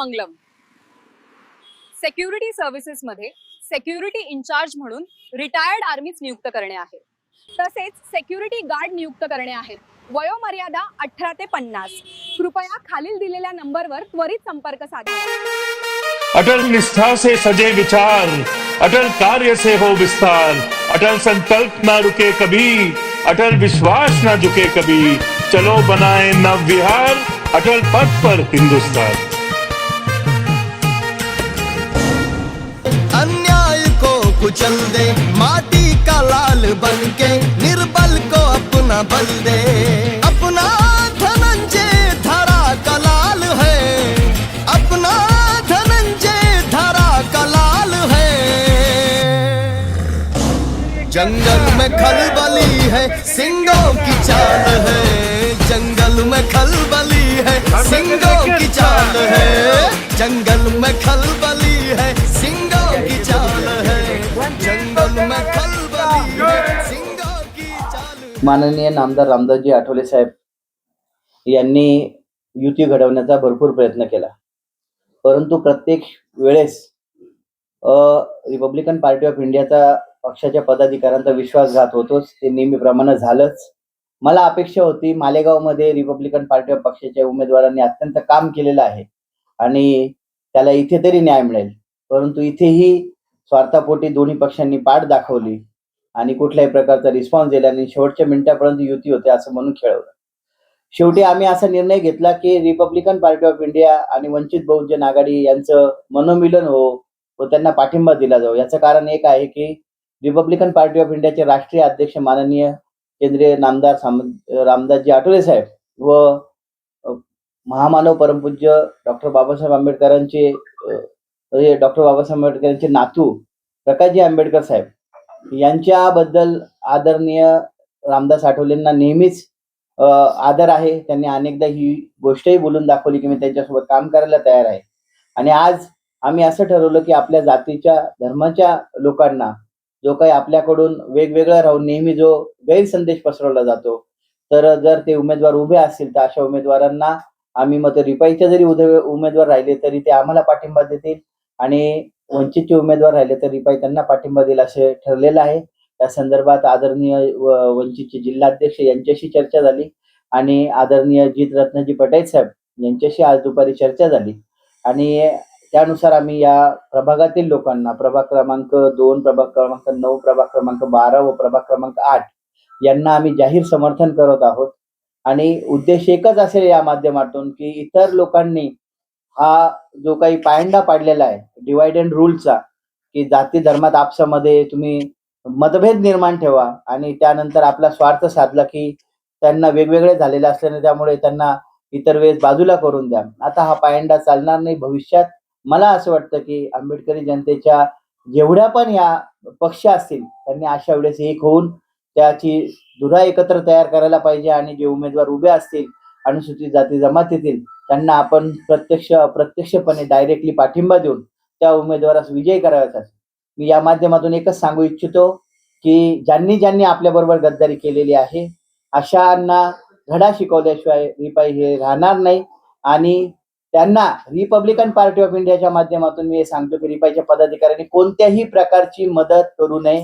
मंगलम. Security सर्व्हिसेसमध्ये security incharge म्हणून retired आर्मीच नियुक्त करणे आहे. तसेच सेक्युरिटी गार्ड नियुक्त करणे आहेत वयोमर्यादा अठरा ते पन्नास. कृपया खालील दिलेल्या नंबरवर त्वरित संपर्क साधा. अटल निष्ठा से सजे विचार अटल कार्य से हो विस्तार अटल संकल्प ना रुके कभी अटल विश्वास ना झुके कभी चलो बनाए नव विहार अटल पथ पर हिंदुस्तान। कुचल दे माटी का लाल बन के निर्बल को अपना बल दे। अपना धनंजय धरा का लाल है। अपना धनंजय धरा का लाल है। जंगल में खलबली है, सिंगों की चाल है। जंगल में खलबली है, सिंगों की चाल है। जंगल में खलबली माननीय नामदार रामदासजी आठवले साहेब यांनी युती घडवण्याचा भरपूर प्रयत्न केला. परंतु प्रत्येक वेळेस रिपब्लिकन पार्टी ऑफ इंडियाचा पक्षाच्या पदाधिकाऱ्यांचा विश्वासघात होतोच. ते नेहमीप्रमाणे झालंच. मला अपेक्षा होती मालेगावमध्ये रिपब्लिकन पार्टी ऑफ पक्षाच्या उमेदवारांनी अत्यंत काम केलेलं आहे आणि त्याला इथे तरी न्याय मिळेल. परंतु इथेही स्वार्थापोटी दोन्ही पक्षांनी पाठ दाखवली. आणि कुठल्याही प्रकारचा रिस्पॉन्स दिला आणि शेवटच्या मिनिटापर्यंत युती होते असं म्हणून खेळवलं. शेवटी आम्ही असा निर्णय घेतला की रिपब्लिकन पार्टी ऑफ इंडिया आणि वंचित बहुजन आघाडी यांचं मनोमिलन हो व त्यांना पाठिंबा दिला जाऊ याचं कारण एक आहे की रिपब्लिकन पार्टी ऑफ इंडियाचे राष्ट्रीय अध्यक्ष माननीय केंद्रीय नामदार साम रामदासजी आठवले साहेब व महामानव परमपूज्य डॉक्टर बाबासाहेब आंबेडकरांचे डॉक्टर बाबासाहेब आंबेडकरांचे नातू प्रकाशजी आंबेडकर साहेब यांच्याबद्दल आदरणीय रामदास आठवलेंना नेहमीच आदर आहे. त्यांनी अनेकदा ही गोष्टही बोलून दाखवली की मी त्यांच्यासोबत काम करायला तयार आहे. आणि आज आम्ही असं ठरवलं की आपल्या जातीच्या धर्माच्या लोकांना जो काही आपल्याकडून वेगवेगळा राहून नेहमी जो गैरसंदेश पसरवला जातो तर जर ते उमेदवार उभे असतील तर अशा उमेदवारांना आम्ही मग रिपाईच्या जरी उदे- उमेदवार राहिले तरी ते आम्हाला पाठिंबा देतील. आणि वंचितचे उमेदवार राहिले तरी रिपाई त्यांना पाठिंबा देईल असे ठरलेलं आहे. त्या संदर्भात आदरणीय वंचितचे जिल्हाध्यक्ष यांच्याशी चर्चा झाली आणि आदरणीय जित रत्नजी पटेल साहेब यांच्याशी आज दुपारी चर्चा झाली. आणि त्यानुसार आम्ही या प्रभागातील लोकांना प्रभाग क्रमांक दोन प्रभाग क्रमांक नऊ प्रभाग क्रमांक बारा व प्रभाग क्रमांक आठ यांना आम्ही जाहीर समर्थन करत आहोत. आणि उद्देश एकच असेल या माध्यमातून की इतर लोकांनी हा जो काही पायंडा पाडलेला आहे डिवाइड अँड रूलचा की जाती धर्मात आपसामध्ये तुम्ही मतभेद निर्माण ठेवा आणि त्यानंतर आपला स्वार्थ साधला की त्यांना वेगवेगळे झालेले असल्याने त्यामुळे त्यांना इतर वेळेस बाजूला करून द्या. आता हा पायंडा चालणार नाही भविष्यात. मला असं वाटतं की आंबेडकरी जनतेच्या जेवढ्या पण या पक्ष असतील त्यांनी अशा वेळेस एक होऊन त्याची धुरा एकत्र तयार करायला पाहिजे आणि जे उमेदवार उभे असतील अनुसूचित जाती जमातीतील त्यांना आपण प्रत्यक्ष अप्रत्यक्षपणे डायरेक्टली पाठिंबा देऊन त्या उमेदवारास विजय करायचा मी या माध्यमातून एकच सांगू इच्छितो की ज्यांनी ज्यांनी आपल्याबरोबर गद्दारी केलेली आहे अशांना धडा शिकवल्याशिवाय रिपाई हे राहणार नाही. आणि त्यांना रिपब्लिकन पार्टी ऑफ इंडियाच्या माध्यमातून मी हे सांगतो की रिपाईच्या पदाधिकाऱ्यांनी कोणत्याही प्रकारची मदत करू नये.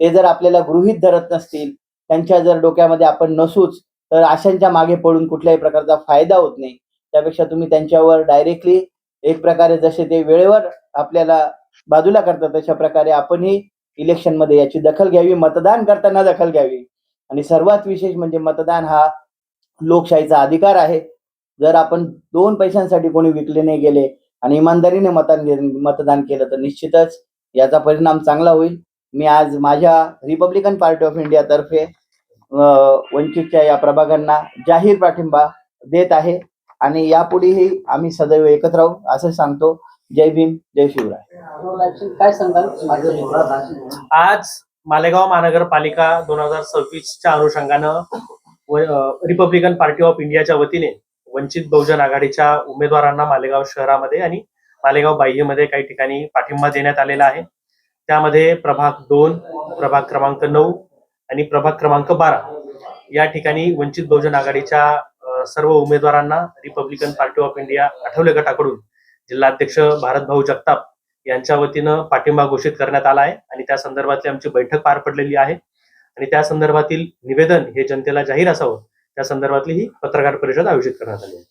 ते जर आपल्याला गृहीत धरत नसतील त्यांच्या जर डोक्यामध्ये आपण नसूच तर अशांच्या मागे पडून कुठल्याही प्रकारचा फायदा होत नाही. त्यापेक्षा तुम्ही त्यांच्यावर डायरेक्टली एक प्रकारे जसे ते वेळेवर आपल्याला बाजूला करतात तशा प्रकारे आपणही इलेक्शनमध्ये याची दखल घ्यावी मतदान करताना दखल घ्यावी. आणि सर्वात विशेष म्हणजे मतदान हा लोकशाहीचा अधिकार आहे. जर आपण दोन पैशांसाठी कोणी विकले नाही गेले आणि इमानदारीने मतदान मतदान केलं तर निश्चितच याचा परिणाम चांगला होईल. मी आज माझ्या रिपब्लिकन पार्टी ऑफ इंडिया तर्फे वंचितच्या या प्रभागांना जाहीर पाठिंबा देत आहे. आणि यापुढेही आम्ही सदैव एकत्र राहू असं सांगतो. जय भीम जय शिवराय. काय सांगाल? आज मालेगाव महानगरपालिका दोन हजार सव्वीसच्या अनुषंगानं रिपब्लिकन पार्टी ऑफ इंडियाच्या वतीने वंचित बहुजन आघाडीच्या उमेदवारांना मालेगाव शहरामध्ये आणि मालेगाव बाह्यमध्ये काही ठिकाणी पाठिंबा देण्यात आलेला आहे. त्यामध्ये प्रभाग दोन प्रभाग क्रमांक नऊ आणि प्रभाग क्रमांक बारा. या ठिकाणी वंचित बहुजन आघाडीच्या सर्व उमेदवारांना Republican Party of India Athawale गटाकडून जिल्हाध्यक्ष भारत भाऊ जगताप यांच्या वतीनं पाठिंबा घोषित करण्यात आला आहे आणि त्या संदर्भातली आमची बैठक पार पडलेली आहे. आणि त्या संदर्भातील निवेदन हे जनतेला जाहीर असावं त्या संदर्भातली ही पत्रकार परिषद आयोजित करण्यात आली आहे.